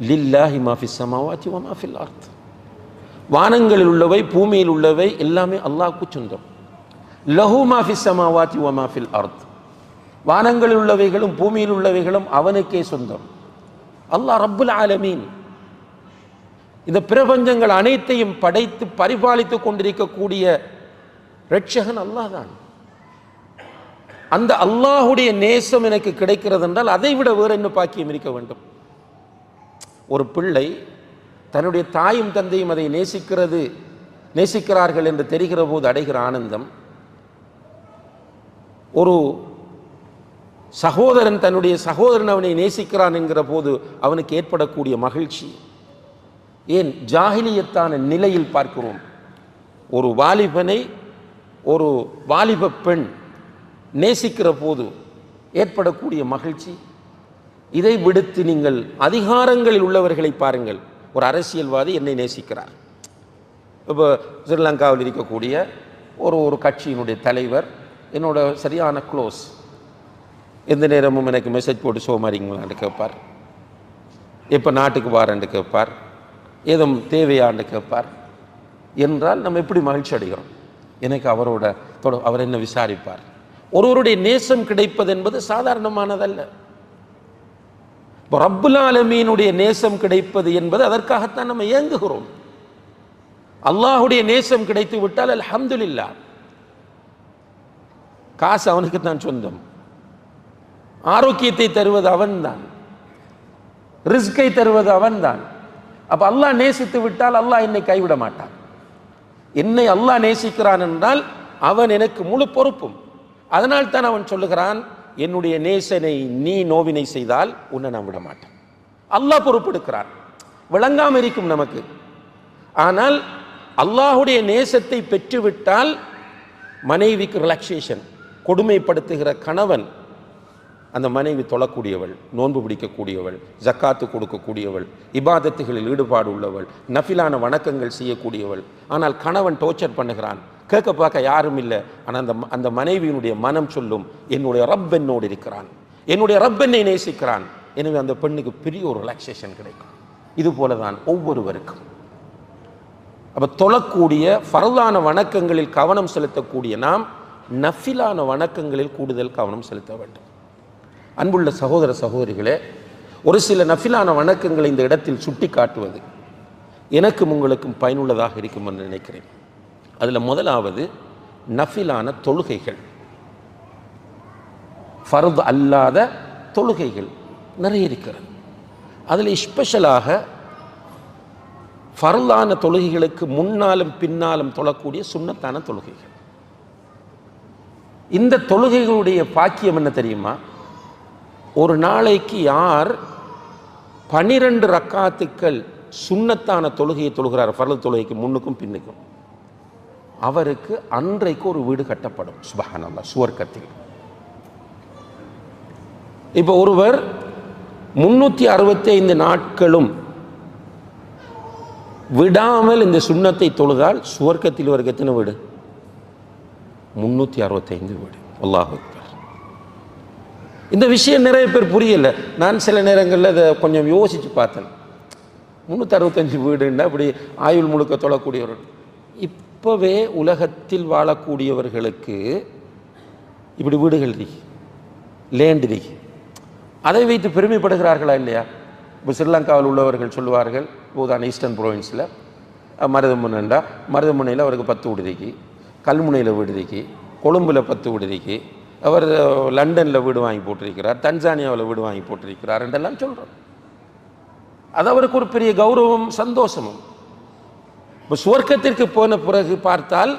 லில்லாஹி மாஃபி சமாவாத்தி வ மாஃபில் அர்த். வானங்களில் உள்ளவை பூமியில் உள்ளவை எல்லாமே அல்லாஹ்க்கு சொந்தம். லஹு மாஃபி சமாவாத்தி வ மாஃபில் அர்த். வானங்களில் உள்ளவைகளும் பூமியில் உள்ளவைகளும் அவனுக்கே சொந்தம். அல்லாஹ் ரப்புல் ஆலமீன். இந்த பிரபஞ்சங்கள் அனைத்தையும் படைத்து பரிபாலித்துக் கொண்டிருக்கக்கூடிய ரட்சகன் அல்லாஹ் தான். அந்த அல்லாஹுடைய நேசம் எனக்கு கிடைக்கிறது என்றால் அதை விட வேறு என்ன பாக்கியம் இருக்க வேண்டும்? ஒரு பிள்ளை தன்னுடைய தாயும் தந்தையும் அதை நேசிக்கிறது நேசிக்கிறார்கள் என்று தெரிகிற போது அடைகிற ஆனந்தம். ஒரு சகோதரன் தன்னுடைய சகோதரன் அவனை நேசிக்கிறான் என்கிற போது அவனுக்கு ஏற்படக்கூடிய மகிழ்ச்சி. ஏன்? ஜாகிலியத்தான நிலையில் பார்க்கிறோம். ஒரு வாலிபனை ஒரு வாலிப பெண் நேசிக்கிற போது ஏற்படக்கூடிய மகிழ்ச்சி. இதை விடுத்து நீங்கள் அதிகாரங்களில் உள்ளவர்களை பாருங்கள். ஒரு அரசியல்வாதி என்னை நேசிக்கிறார். இப்போ ஸ்ரீலங்காவில் இருக்கக்கூடிய ஒரு ஒரு கட்சியினுடைய தலைவர் என்னோட சரியான க்ளோஸ் எந்த நேரமும் எனக்கு மெசேஜ் போட்டு சோமாரிங்களான்னு கேட்பார். எப்போ நாட்டுக்கு வாரன்னு கேட்பார். ஏதும் தேவையான்னு கேட்பார். என்றால் நம்ம எப்படி மகிழ்ச்சி அடைகிறோம்? எனக்கு அவரோட தொட அவர் என்ன விசாரிப்பார்? ஒருவருடைய நேசம் கிடைப்பது என்பது சாதாரணமானதல்ல. இப்போ ரப்புல் ஆலமீனுடைய நேசம் கிடைப்பது என்பது அதற்காகத்தான் நம்ம இயங்குகிறோம் அல்லாஹுடைய நேசம் கிடைத்து விட்டால் அல்ஹம்துலில்லா. காசு அவனுக்கு தான் சொந்தம். ஆரோக்கியத்தை தருவது அவன்தான். ரிஸ்கை தருவது அவன்தான். அப்போ அல்லாஹ் நேசித்து விட்டால் அல்லாஹ் என்னை கைவிட மாட்டான். என்னை அல்லாஹ் நேசிக்கிறான் என்றால் அவன் எனக்கு முழு பொறுப்பும். அதனால் தான் அவன் சொல்லுகிறான் என்னுடைய நேசனை நீ நோவினை செய்தால் உன்னை நான் விட மாட்டேன் அல்லாஹ் பொறுப்பெடுக்கிறான். விளங்காமல் இருக்கும் நமக்கு. ஆனால் அல்லாஹுடைய நேசத்தை பெற்றுவிட்டால் மனைவிக்கு ரிலாக்ஸேஷன் கொடுமைப்படுத்துகிற கணவன் அந்த மனைவி தொழக்கூடியவள் நோன்பு பிடிக்கக்கூடியவள் ஜக்காத்து கொடுக்கக்கூடியவள் இபாதத்துகளில் ஈடுபாடு உள்ளவள் நஃபிலான வணக்கங்கள் செய்யக்கூடியவள் ஆனால் கணவன் டோர்ச்சர் பண்ணுகிறான். கேட்க பார்க்க யாரும் இல்லை. ஆனால் அந்த ம- அந்த மனைவியினுடைய மனம் சொல்லும் என்னுடைய ரப் என்னோடு இருக்கிறான். என்னுடைய ரப் என்னை நேசிக்கிறான். எனவே அந்த பெண்ணுக்கு பெரிய ஒரு ரிலாக்ஸேஷன் கிடைக்கும். இது போல தான் ஒவ்வொருவருக்கும். அப்போ தொழக்கூடிய ஃபரதான வணக்கங்களில் கவனம் செலுத்தக்கூடிய நாம் நஃபிலான வணக்கங்களில் கூடுதல் கவனம் செலுத்த வேண்டும். அன்புள்ள சகோதர சகோதரிகளே ஒரு சில நஃபிலான வணக்கங்களை இந்த இடத்தில் சுட்டி காட்டுவது எனக்கும் உங்களுக்கும் பயனுள்ளதாக இருக்கும் என்று நினைக்கிறேன். அதில் முதலாவது நஃபிலான தொழுகைகள். ஃபரது அல்லாத தொழுகைகள் நிறைய இருக்கிறது. அதில் ஸ்பெஷலாக ஃபர்லான தொழுகைகளுக்கு முன்னாலும் பின்னாலும் தொழக்கூடிய சுண்ணத்தான தொழுகைகள். இந்த தொழுகைகளுடைய பாக்கியம் என்ன தெரியுமா? ஒரு நாளைக்கு யார் பனிரெண்டு ரக்காத்துக்கள் சுண்ணத்தான தொழுகையை தொழுகிறார் ஃபர்ல் தொழுகைக்கு முன்னுக்கும் பின்னுக்கும். அவருக்கு அன்றைக்கு ஒரு வீடு கட்டப்படும். சுபஹானல்லா சுவர்க்கத்தில் இப்போ ஒருவர் முன்னூற்றி அறுபத்தி ஐந்து நாட்களும் விடாமல் இந்த சுண்ணத்தை தொழுதால் சுவர்க்கத்தில் ஒரு எத்தனை வீடு? முன்னூற்றி அறுபத்தைந்து வீடு. அல்லாஹு இந்த விஷயம் நிறைய பேர் புரியல. நான் சில நேரங்களில் அதை கொஞ்சம் யோசித்து பார்த்தேன். முந்நூற்றி அறுபத்தஞ்சு வீடுன்னா அப்படி ஆயுள் முழுக்க தொழக்கூடியவர். இப்போவே உலகத்தில் வாழக்கூடியவர்களுக்கு இப்படி வீடுகள் இருக்கு. லேண்ட் இருக்கு. அதை வைத்து பெருமைப்படுகிறார்களா இல்லையா? இப்போ ஸ்ரீலங்காவில் உள்ளவர்கள் சொல்லுவார்கள் உதாரண ஈஸ்டர்ன் ப்ரொவின்ஸில் மருதமுனைண்டா மருதமுனையில் அவருக்கு பத்து விடுதிக்கு கல்முனையில் விடுதிக்கு கொழும்பில் பத்து விடுதிக்கு அவர் லண்டனில் வீடு வாங்கி போட்டிருக்கிறார் தன்சானியாவில் வீடு வாங்கி போட்டிருக்கிறார் என்றெல்லாம் சொல்கிறோம் அது அவருக்கு ஒரு பெரிய கௌரவம் சந்தோஷமும். இப்போ சுவர்க்கத்திற்கு போன பிறகு பார்த்தால்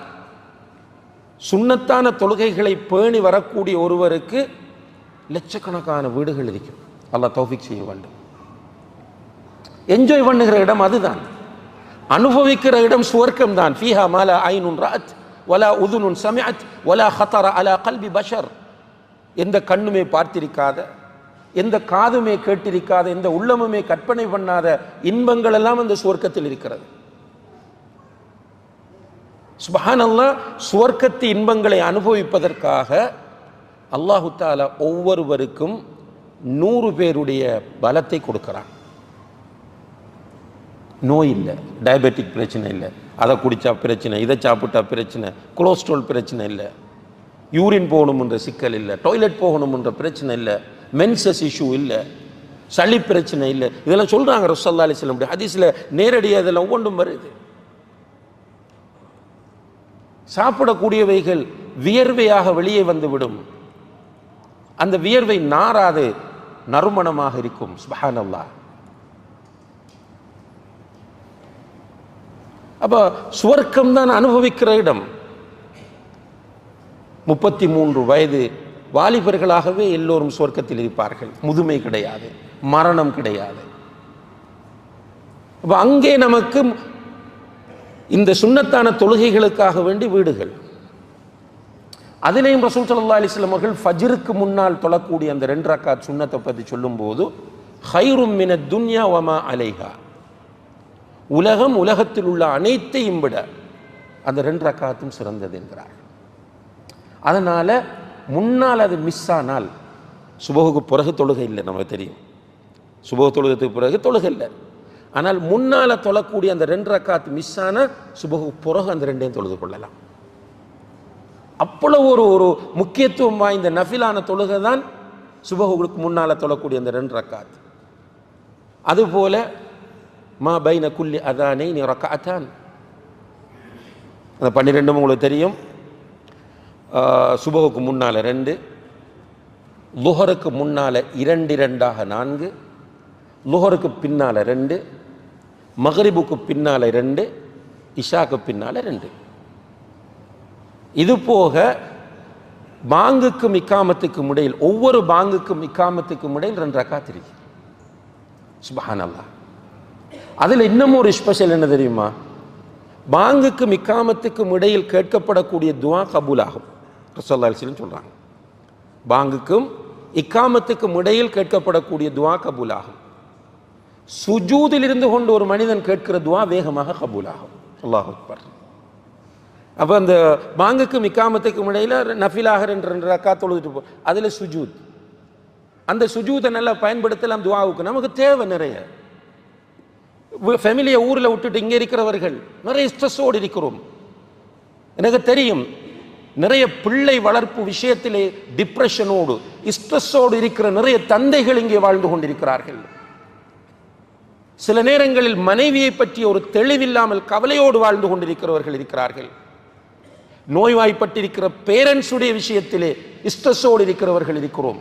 சுண்ணத்தான தொழுகைகளை பேணி வரக்கூடிய ஒருவருக்கு லட்சக்கணக்கான வீடுகள் இருக்கும் அல்லா தௌஃபிக் செய்ய வேண்டும். என்ஜாய் பண்ணுகிற இடம் அதுதான். அனுபவிக்கிற இடம் சுவர்க்கம் தான். ஃபீஹா மாலா ஐனுன் ராத் வலா உதுனுன் சமிஅத் வலா ஹத்தர அலா கல்வி பஷர். எந்த கண்ணுமே பார்த்திருக்காத எந்த காதுமே கேட்டிருக்காத எந்த உள்ளமுமே கற்பனை பண்ணாத இன்பங்கள் எல்லாம் அந்த சுவர்க்கத்தில் இருக்கிறது. சுபஹானல்லா சுவர்க்கத்து இன்பங்களை அனுபவிப்பதற்காக அல்லாஹு தாலா ஒவ்வொருவருக்கும் நூறு பேருடைய பலத்தை கொடுக்குறான். நோய் இல்லை டயபெட்டிக் பிரச்சனை இல்லை. அதை குடித்தா பிரச்சனை இதை சாப்பிட்டா பிரச்சனை கொலஸ்ட்ரால் பிரச்சனை இல்லை. யூரின் போகணும்ன்ற சிக்கல் இல்லை டாய்லெட் போகணும்ன்ற பிரச்சனை இல்லை மென்சஸ் இஷ்யூ இல்லை சளி பிரச்சனை இல்லை. இதெல்லாம் சொல்கிறாங்க ரசல்லா அலிஸ்லாம் ஹதீஸில் நேரடியாக இதெல்லாம் ஒவ்வொன்றும் வருது. சாப்பிடக்கூடியவைகள் வியர்வையாக வெளியே வந்துவிடும். அந்த வியர்வை நாராது நறுமணமாக இருக்கும். சுபஹானல்லா அப்போ சுவர்க்கம் தான் அனுபவிக்கிற இடம். முப்பத்தி மூன்று வயது வாலிபர்களாகவே எல்லோரும் சுவர்க்கத்தில் இருப்பார்கள். முதுமை கிடையாது மரணம் கிடையாது. அப்போ அங்கே நமக்கு இந்த சுண்ணத்தான தொழுகைகளுக்காக வேண்டி வீடுகள். அதிலேயும் ரசூல் சல்லா அலிஸ்லாம் அவர்கள் ஃபஜ்ருக்கு முன்னால் தொழக்கூடிய அந்த ரெண்டு ரக்காத் சுண்ணத்தை பற்றி சொல்லும்போது ஹைரும் மின துன்யா வமா அலைஹா. உலகம் உலகத்தில் உள்ள அனைத்தையும் விட அந்த ரெண்டு ரக்காத்தும் சிறந்தது என்கிறார் அதனால முன்னால் அது மிஸ் ஆனால் சுபகுக்கு பிறகு தொழுகை இல்லை நமக்கு தெரியும். சுபக தொழுகத்துக்கு பிறகு தொழுகை இல்லை. ஆனால் முன்னால் தொழக்கூடிய அந்த ரெண்டு ரக்காத்து மிஸ் ஆனால் சுபகு பிறகு அந்த ரெண்டையும் தொழுது கொள்ளலாம். அவ்வளவு ஒரு ஒரு முக்கியத்துவம் வாய்ந்த நஃபிலான தொழுகை தான் சுபகுகளுக்கு முன்னால் தொழக்கூடிய அந்த ரெண்டு ரக்காத் அதுபோல மா பைன குல்லி அதானே நீ ரக்காத்தான். அந்த பன்னிரெண்டும் உங்களுக்கு தெரியும். சுபகுக்கு முன்னால் ரெண்டு லுஹருக்கு முன்னால் இரண்டு இரண்டாக நான்கு லுஹருக்கு பின்னால் ரெண்டு மகரிபுக்கு பின்னால் ரெண்டு இஷாக்கு பின்னால் ரெண்டு. இது போக பாங்குக்கும் இக்காமத்துக்கும் இடையில் ஒவ்வொரு பாங்குக்கும் இக்காமத்துக்கும் இடையில் ரெண்டு ரக்காத் இருக்கு. சுபஹானல்லா அதில் இன்னமும் ஒரு ஸ்பெஷல் என்ன தெரியுமா? பாங்குக்கும் இக்காமத்துக்கும் இடையில் கேட்கப்படக்கூடிய துவா கபூல் ஆகும் ரசோல்லாசிலும் சொல்கிறாங்க பாங்குக்கும் இக்காமத்துக்கும் இடையில் கேட்கப்படக்கூடிய துவா கபூல் ஆகும் சுஜூதில் இருந்து கொண்டு ஒரு மனிதன் கேட்கிற துவா வேகமாக கபூல் ஆகும் அல்லாஹ் அக்பர். அப்போ அந்த பாங்குக்கும் இக்காமத்துக்கும் இடையில் நஃபிலாக ரெண்டு ரெண்டு ரக்கா தொழுதுட்டு போ அதில் சுஜூத். அந்த சுஜூத்தை நல்லா பயன்படுத்தலாம் துவாவுக்கு. நமக்கு தேவை நிறைய. ஃபேமிலியை ஊரில் விட்டுட்டு இங்கே இருக்கிறவர்கள் நிறைய ஸ்ட்ரெஸ்ஸோடு இருக்கிறோம். எனக்கு தெரியும் நிறைய பிள்ளை வளர்ப்பு விஷயத்திலே டிப்ரெஷனோடு ஸ்ட்ரெஸ்ஸோடு இருக்கிற நிறைய தந்தைகள் இங்கே வாழ்ந்து கொண்டிருக்கிறார்கள். சில நேரங்களில் மனைவியை பற்றிய ஒரு தெளிவில்லாமல் கவலையோடு வாழ்ந்து கொண்டிருக்கிறவர்கள் இருக்கிறார்கள். நோய்வாய்ப்பட்டிருக்கிற பேரண்ட்ஸுடைய விஷயத்திலே இஸ்ட்ரெஸ்ஸோடு இருக்கிறவர்கள் இருக்கிறோம்.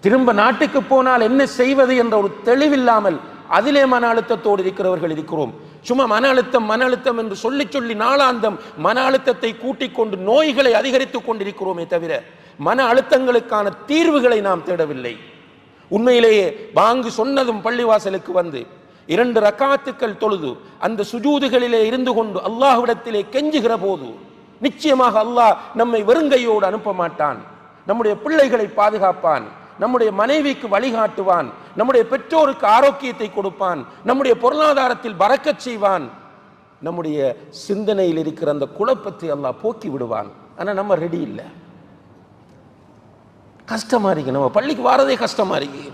திரும்ப நாட்டுக்கு போனால் என்ன செய்வது என்ற ஒரு தெளிவில்லாமல் அதிலே மன அழுத்தத்தோடு இருக்கிறவர்கள் இருக்கிறோம். சும்மா மன அழுத்தம் மன அழுத்தம் என்று சொல்லி சொல்லி நாளாந்தம் மன அழுத்தத்தை கூட்டிக் கொண்டு நோய்களை அதிகரித்துக் கொண்டிருக்கிறோமே தவிர மன அழுத்தங்களுக்கான தீர்வுகளை நாம் தேடவில்லை. உண்மையிலேயே பாங்கு சொன்னதும் பள்ளிவாசலுக்கு வந்து இரண்டு ரக்காத்துக்கள் தொழுது அந்த சுஜூதுகளிலே இருந்து கொண்டு அல்லாஹ்விடத்திலே கெஞ்சுகிற போது நிச்சயமாக அல்லாஹ் நம்மை வெறுங்கையோடு அனுப்ப மாட்டான். நம்முடைய பிள்ளைகளை பாதுகாப்பான். நம்முடைய மனைவிக்கு வழிகாட்டுவான். நம்முடைய பெற்றோருக்கு ஆரோக்கியத்தை கொடுப்பான். நம்முடைய பொருளாதாரத்தில் பறக்கச் செய்வான். நம்முடைய சிந்தனையில் இருக்கிற அந்த குழப்பத்தை அல்லாஹ் போக்கி விடுவான். ஆனால் நம்ம ரெடி இல்லை. கஷ்டமா இருக்கு. நம்ம பள்ளிக்கு வாரதே கஷ்டமா இருக்கு.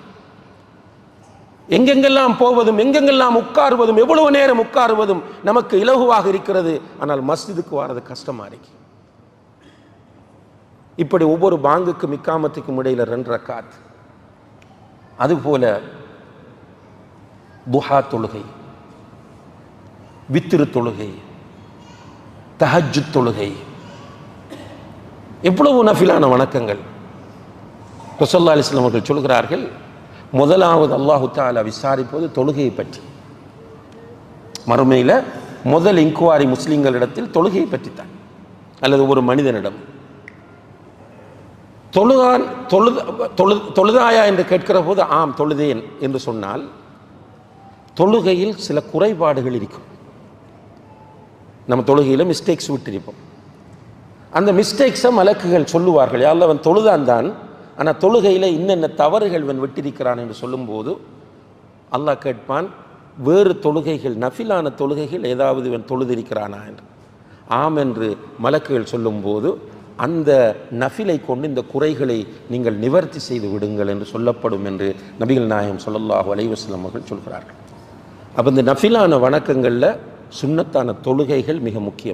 எங்கெங்கெல்லாம் போவதும் எங்கெங்கெல்லாம் உட்காருவதும் எவ்வளவு நேரம் உட்காருவதும் நமக்கு இலகுவாக இருக்கிறது. ஆனால் மஸ்ஜிதுக்கு வர்றது கஷ்டமா இருக்கு. இப்படி ஒவ்வொரு பாங்குக்கும் இக்காமத்துக்கும் இடையில ரெண்டரை காத்து அதுபோல துஹா தொழுகை வித்திரு தொழுகை தஹஜு தொழுகை. எவ்வளவு நஃபிலான வணக்கங்கள். ரசல்லா அலிஸ்லாம் அவர்கள் சொல்கிறார்கள் முதலாவது அல்லாஹு தாலா விசாரிப்பது தொழுகையை பற்றி. மறுமையில் முதல் இன்குவாரி முஸ்லிம்களிடத்தில் தொழுகையை பற்றித்தான். அல்லது ஒரு மனிதனிடம். தொழுதான் தொழுத தொழு தொழுதாயா என்று கேட்கிற போது ஆம் தொழுதேன் என்று சொன்னால் தொழுகையில் சில குறைபாடுகள் இருக்கும். நம்ம தொழுகையில் மிஸ்டேக்ஸ் விட்டிருப்போம். அந்த மிஸ்டேக்ஸை மலக்குகள் சொல்லுவார்கள். யாரில் அவன் தொழுதான் தான் ஆனால் தொழுகையில் இன்னென்ன தவறுகள் இவன் விட்டிருக்கிறான் என்று சொல்லும்போது அல்லாஹ் கேட்பான் வேறு தொழுகைகள் நஃபிலான தொழுகைகள் ஏதாவது இவன் தொழுதிருக்கிறானா? என்று. ஆம் என்று மலக்குகள் சொல்லும்போது அந்த நஃபிலை கொண்டு இந்த குறைகளை நீங்கள் நிவர்த்தி செய்து விடுங்கள் என்று சொல்லப்படும் என்று நபிகள் நாயகம் சொல்லல்லாஹு அலைஹி அவர்கள் சொல்கிறார்கள். அப்போ இந்த நஃபிலான வணக்கங்களில் சுண்ணத்தான தொழுகைகள் மிக முக்கியம்.